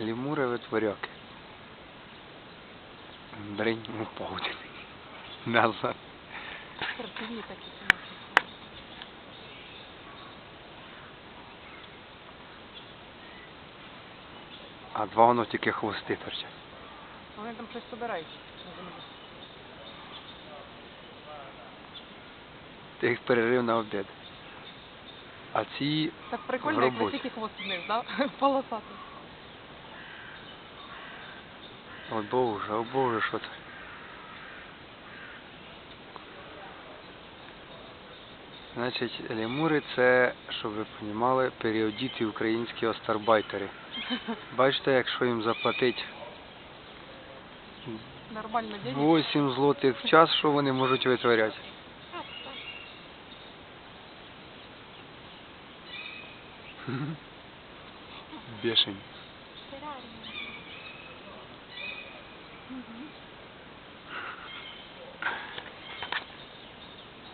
Лемури витворяки. Дрень упав. Назад. Спортивні такі. А два воно тільки хвости торчать. Вони там щось собирають. Ти їх перерив на обід. А ці Так прикольно, як високий хвост вниз, да? Полосатий. О Боже, о Боже, що це? Значить, лемури це, щоб ви розуміли, періодіти українські остарбайтери. Бачите, якщо їм заплатить Нормально 8 злотих в час, що вони можуть витворяти? mmhmm.